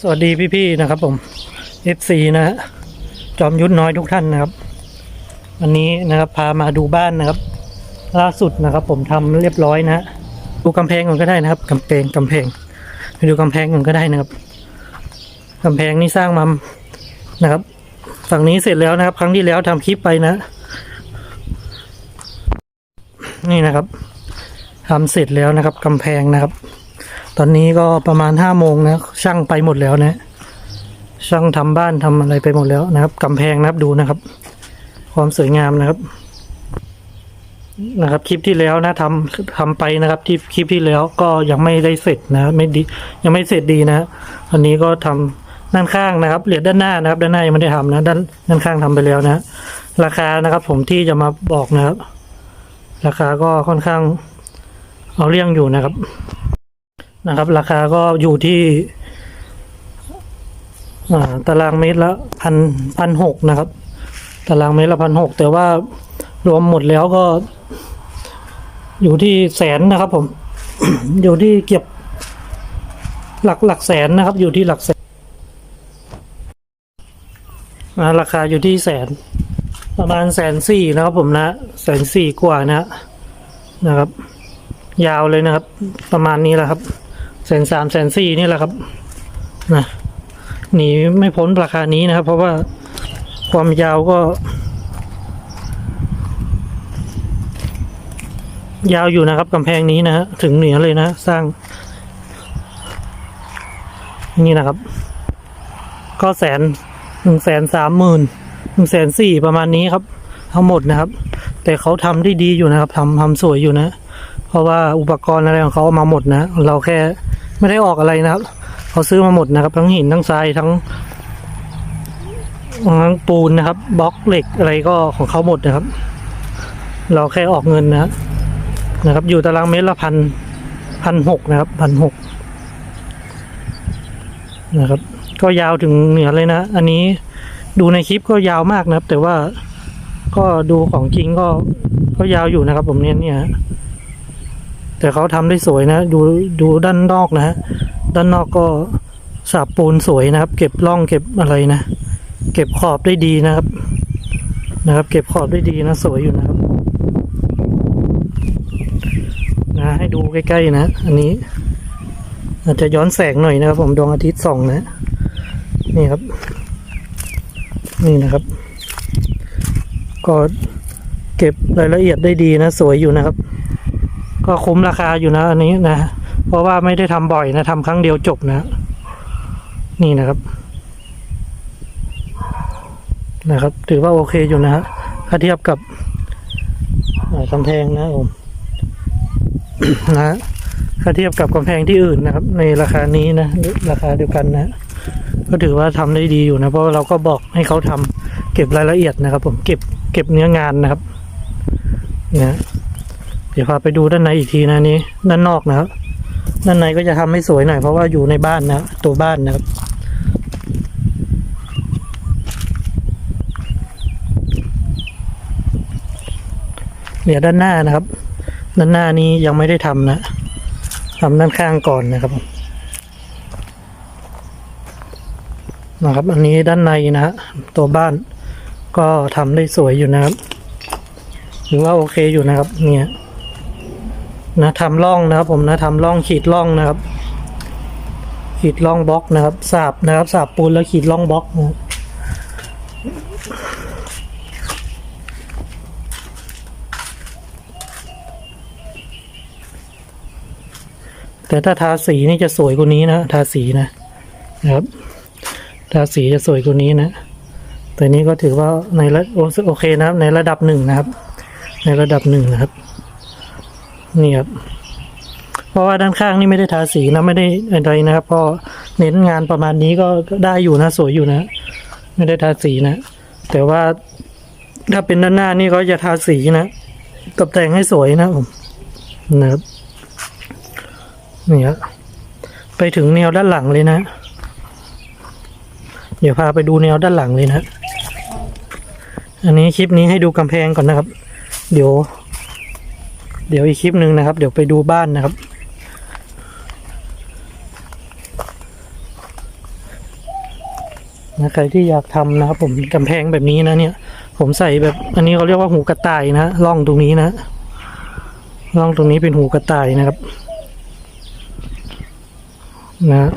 สวัสดีพี่ๆนะครับผม FC นะฮะจอมยุทธน้อยทุกท่านนะครับ วันนี้นะครับพามาดูบ้านนะครับ ล่าสุดนะครับ ผมทำเรียบร้อยนะฮะดูกำแพงก่อนก็ได้นะครับกำแพงกำแพงไปดูกำแพงก่อนก็ได้นะครับกำแพงนี่สร้างมานะครับ ฝั่งนี้เสร็จแล้วนะครับ ครั้งที่แล้วทำคลิปไปนะ นี่นะครับทำเสร็จแล้วนะครับกำแพงนะครับ ตอนนี้ก็ประมาณห้าโมงนะ ช่างไปหมดแล้วนะ ช่างทำบ้านทำอะไรไปหมดแล้วนะครับกำแพงนะครับดูนะครับ ความสวยงามนะครับ นะครับ คลิปที่แล้วนะทำทำไปนะครับ ที่คลิปที่แล้วก็ยังไม่ได้เสร็จนะ ไม่ดี ยังไม่เสร็จดีนะอันนี้ก็ทำด้านข้างนะครับเหลือด้านหน้านะครับ ด้านหน้ายังไม่ได้ทำนะ ด้านด้านข้างทำไปแล้วนะ ราคานะครับ ผมที่จะมาบอกนะครับ ราคาก็ค่อนข้าง เอาเรื่องอยู่นะครับ นะครับ ราคาก็อยู่ที่ตารางเมตรละพันพันหกนะครับ ตารางเมตรละพันหกแต่ว่ารวมหมดแล้วก็ อยู่ที่แสนนะครับ ผม อยู่ที่เก็บหลักหลักแสนนะครับ อยู่ที่หลักแสนราคาอยู่ที่แสน ประมาณแสนสี่นะครับ ผมนะแสนสี่กว่านะนะครับ ยาวเลยนะครับ ประมาณนี้แหละครับ แสนสามแสนสี่นี่แหละครับนะหนีไม่พ้นราคานี้นะครับ เพราะว่าความยาวก็ ยาวอยู่นะครับกำแพงนี้นะฮะถึงเหนือเลยนะสร้าง นี่นะครับ ก็แสนหนึ่งแสนสามหมื่นหนึ่งแสนสี่ประมาณนี้ครับ ทั้งหมดนะครับ แต่เขาทำได้ดีอยู่นะครับทำทำสวยอยู่นะ เพราะว่าอุปกรณ์อะไรของเขาเอามาหมดนะ เราแค่ ไม่ได้ออกอะไรนะครับเขาซื้อมาหมดนะครับ ทั้งหินทั้งทรายทั้งทั้งปูนนะครับบล็อกเหล็กอะไรก็ของเขาหมดนะครับ เราแค่ออกเงินนะนะครับ อยู่ตารางเมตรละพันพันหกนะครับพันหกนะครับ ก็ยาวถึงเหนือเลยนะ อันนี้ดูในคลิปก็ยาวมากนะครับ แต่ว่าก็ดูของจริงก็ก็ยาวอยู่นะครับ ผมเนี่ยเนี่ย แต่เขาทำได้สวยนะดูดูด้านนอกนะฮะด้านนอกก็สาบปูนสวยนะครับ เก็บร่องเก็บอะไรนะเก็บขอบได้ดีนะครับนะครับ เก็บขอบได้ดีนะสวยอยู่นะครับ นะให้ดูใกล้ๆนะ อันนี้ อาจจะย้อนแสงหน่อยนะครับ ผมดวงอาทิตย์ส่องนะนี่ครับ นี่นะครับ ก็เก็บรายละเอียดได้ดีนะ สวยอยู่นะครับ ก็คุ้มราคาอยู่นะอันนี้นะ เพราะว่าไม่ได้ทำบ่อยนะทำครั้งเดียวจบนะ นี่นะครับ นะครับ ถือว่าโอเคอยู่นะฮะถ้าเทียบกับกำแพงนะผมนะฮะถ้าเทียบกับกำแพงที่อื่นนะครับ ในราคานี้นะราคาเดียวกันนะ ก็ถือว่าทำได้ดีอยู่นะ เพราะเราก็บอกให้เขาทำเก็บรายละเอียดนะครับ ผมเก็บเก็บเนื้องานนะครับ นะ ดี๋ยวพาไปดูด้านในอีกทีนะนี้ ด้านนอกนะครับ ด้านในก็จะทำให้สวยหน่อยเพราะว่าอยู่ในบ้านนะตัวบ้านนะครับเดี๋ยวด้านหน้านะครับ ด้านหน้านี้ยังไม่ได้ทำนะทำด้านข้างก่อนนะครับผมนะครับ อันนี้ด้านในนะฮะตัวบ้านก็ทำได้สวยอยู่นะครับถือว่าโอเคอยู่นะครับ เนี่ย นะทำร่องนะครับ ผมนะทำร่องขีดร่องนะครับ ขีดร่องบล็อกนะครับสาบนะครับสาบปูนแล้วขีดร่องบล็อกนะครับแต่ถ้าทาสีนี่จะสวยกว่านี้นะทาสีนะนะครับ ทาสีจะสวยกว่านี้นะแต่นี้ก็ถือว่าในระโอเคนะครับ ในระดับหนึ่งนะครับ ในระดับหนึ่งนะครับ นี่ครับเพราะว่าด้านข้างนี่ไม่ได้ทาสีนะไม่ได้อะไรนะครับก็เน้นงานประมาณนี้ก็ได้อยู่นะสวยอยู่นะ ไม่ได้ทาสีนะ แต่ว่าถ้าเป็นด้านหน้านี่ก็จะทาสีนะตกแต่งให้สวยนะผมนะครับนี่ครับไปถึงแนวด้านหลังเลยนะ เดี๋ยวพาไปดูแนวด้านหลังเลยนะ อันนี้คลิปนี้ให้ดูกำแพงก่อนนะครับ เดี๋ยว เดี๋ยวอีกคลิปหนึ่งนะครับ เดี๋ยวไปดูบ้านนะครับ นะใครที่อยากทำนะครับผมกำแพงแบบนี้นะเนี่ย ผมใส่แบบอันนี้เขาเรียกว่าหูกระต่ายนะร่องตรงนี้นะร่องตรงนี้เป็นหูกระต่ายนะครับ นะ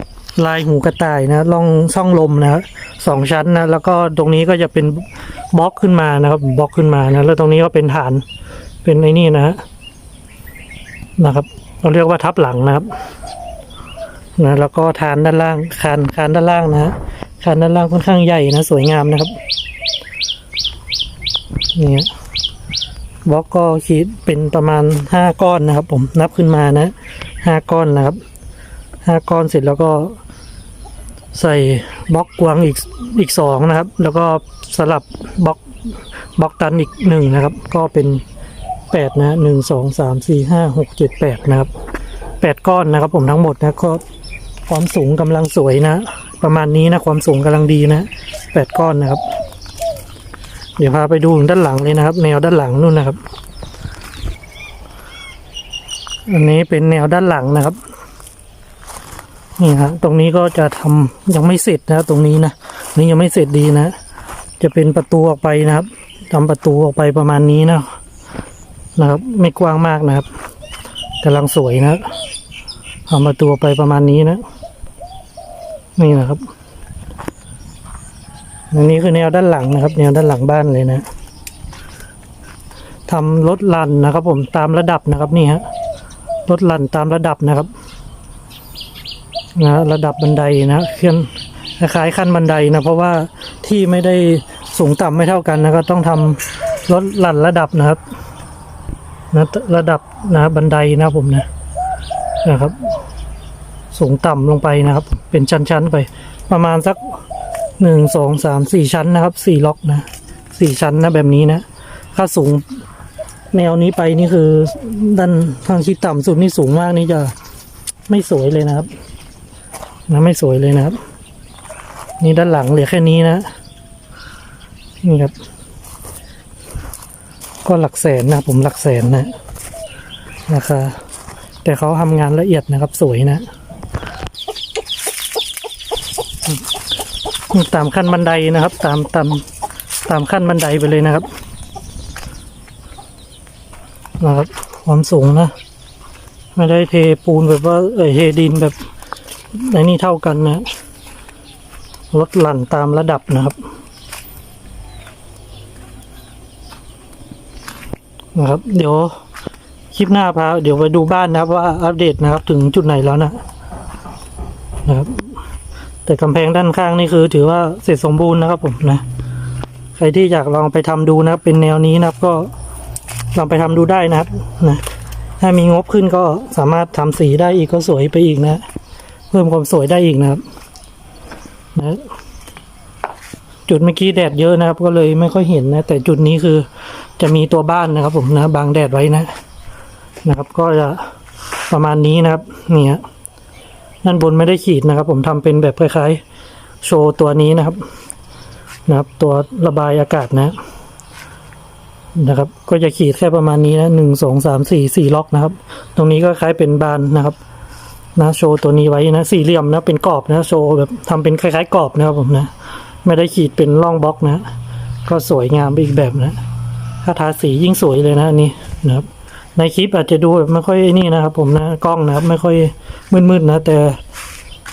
ลายหูกระต่ายนะล่องช่องลมนะสองชั้นนะแล้วก็ตรงนี้ก็จะเป็นบล็อกขึ้นมานะครับบล็อกขึ้นมานะแล้วตรงนี้ก็เป็นฐานเป็นไอ้นี่นะฮะ นะครับเราเรียกว่าทับหลังนะครับนะแล้วก็ฐานด้านล่างคานคานด้านล่างนะฮะคานด้านล่างค่อนข้างใหญ่นะ สวยงามนะครับนี่บล็อกก็คิดเป็นประมาณห้าก้อนนะครับ ผมนับขึ้นมานะห้าก้อนนะครับห้าก้อนเสร็จแล้วก็ใส่บล็อกกวางอีกอีกสองนะครับ แล้วก็สลับบล็อกบล็อกตันอีกหนึ่งนะครับ ก็เป็น แปดนะหนึ่งสองสามสี่ห้าหกเจ็ดแปดนะครับแปดก้อนนะครับผมทั้งหมดนะก็ความสูงกำลังสวยนะ ประมาณนี้นะความสูงกำลังดีนะแปดก้อนนะครับ เดี๋ยวพาไปดูด้านหลังเลยนะครับ แนวด้านหลังนู่นนะครับ อันนี้เป็นแนวด้านหลังนะครับนี่ฮะตรงนี้ก็จะทำยังไม่เสร็จนะตรงนี้นะนี่ยังไม่เสร็จดีนะ จะเป็นประตูออกไปนะครับทำประตูออกไปประมาณนี้นะ นะครับ ไม่กว้างมากนะครับกำลังสวยนะทำประตูออกไปประมาณนี้นะ นี่นะครับอันนี้คือแนวด้านหลังนะครับ แนวด้านหลังบ้านเลยนะทำรถลันนะครับ ผมตามระดับนะครับนี่ฮะรถลันตามระดับนะครับนะระดับบันไดนะเคลื่อนคล้ายขั้นบันไดนะ เพราะว่าที่ไม่ได้สูงต่ำไม่เท่ากันนะก็ต้องทำลดลั่นระดับนะครับ นะระดับนะบันไดนะผมนะนะครับ สูงต่ำลงไปนะครับ เป็นชั้นๆไป ประมาณสักหนึ่งสองสามสี่ชั้นนะครับสี่ล็อกนะสี่ชั้นนะแบบนี้นะถ้าสูงแนวนี้ไปนี่คือด้านทางที่ต่ำสุดนี่สูงมากนี่จะไม่สวยเลยนะครับ นะไม่สวยเลยนะครับ นี่ด้านหลังเหลือแค่นี้นะนี่ครับ ก็หลักแสนนะผมหลักแสนนะราคาแต่เขาทำงานละเอียดนะครับสวยนะตามขั้นบันไดนะครับ ตามตามตามขั้นบันไดไปเลยนะครับนะครับความสูงนะ ไม่ได้เทปูนแบบว่าเออเทดินแบบในนี่เท่ากันนะลดหลั่นตามระดับนะครับ นะครับ เดี๋ยวคลิปหน้าพาเดี๋ยวไปดูบ้านนะครับ ว่าอัปเดตนะครับ ถึงจุดไหนแล้วนะนะครับ แต่กำแพงด้านข้างนี่คือ ถือว่าเสร็จสมบูรณ์นะครับผมนะ ใครที่อยากลองไปทำดูนะครับ เป็นแนวนี้นะครับ ก็ลองไปทำดูได้นะครับนะถ้ามีงบขึ้นก็สามารถทำสีได้อีกก็สวยไปอีกนะ เพิ่มความสวยได้อีกนะครับนะจุดเมื่อกี้แดดเยอะนะครับ ก็เลยไม่ค่อยเห็นนะ แต่จุดนี้คือ จะมีตัวบ้านนะครับ ผมนะบางแดดไว้นะนะครับ ก็จะประมาณนี้นะครับนี่ฮะด้านบนไม่ได้ขีดนะครับ ผมทำเป็นแบบคล้ายๆ โชว์ตัวนี้นะครับ นะครับ ตัวระบายอากาศนะ นะครับ ก็จะขีดแค่ประมาณนี้นะหนึ่งสองสามสี่สี่ล็อกนะครับ ตรงนี้ก็คล้ายเป็นบานนะครับนะโชว์ตัวนี้ไว้นะสี่เหลี่ยมนะเป็นกรอบนะโชว์แบบทำเป็นคล้ายๆกรอบนะครับผมนะ ไม่ได้ขีดเป็นร่องบล็อกนะ ก็สวยงามอีกแบบนะ ถ้าทาสียิ่งสวยเลยนะอันนี้นะครับ ในคลิปอาจจะดูแบบไม่ค่อยนี่นะครับ ผมนะกล้องนะครับ ไม่ค่อยมืดๆนะ แต่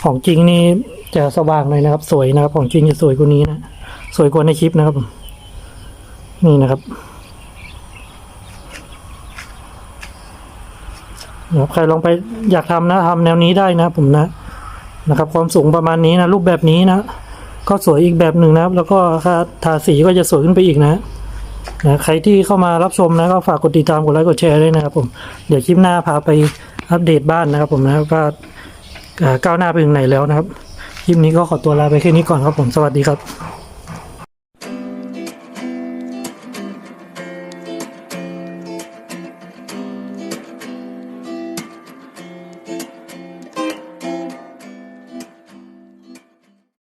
ของจริงนี่จะสว่างเลยนะครับ สวยนะครับ ของจริงจะสวยกว่านี้นะสวยกว่าในคลิปนะครับ นี่นะครับนะครับใครลองไปอยากทำนะทำแนวนี้ได้นะผมนะนะครับ ความสูงประมาณนี้นะ รูปแบบนี้นะ ก็สวยอีกแบบหนึ่งนะครับ แล้วก็ค่าทาสีก็จะสวยขึ้นไปอีกนะ นะใครที่เข้ามารับชมนะก็ฝากกดติดตามกดไลค์กดแชร์ด้วยนะครับผมเดี๋ยวคลิปหน้าพาไปอัปเดตบ้านนะครับผมนะว่าก้าวหน้าไปถึงไหนแล้วนะครับคลิปนี้ก็ขอตัวลาไปแค่นี้ก่อนครับผมสวัสดีครับ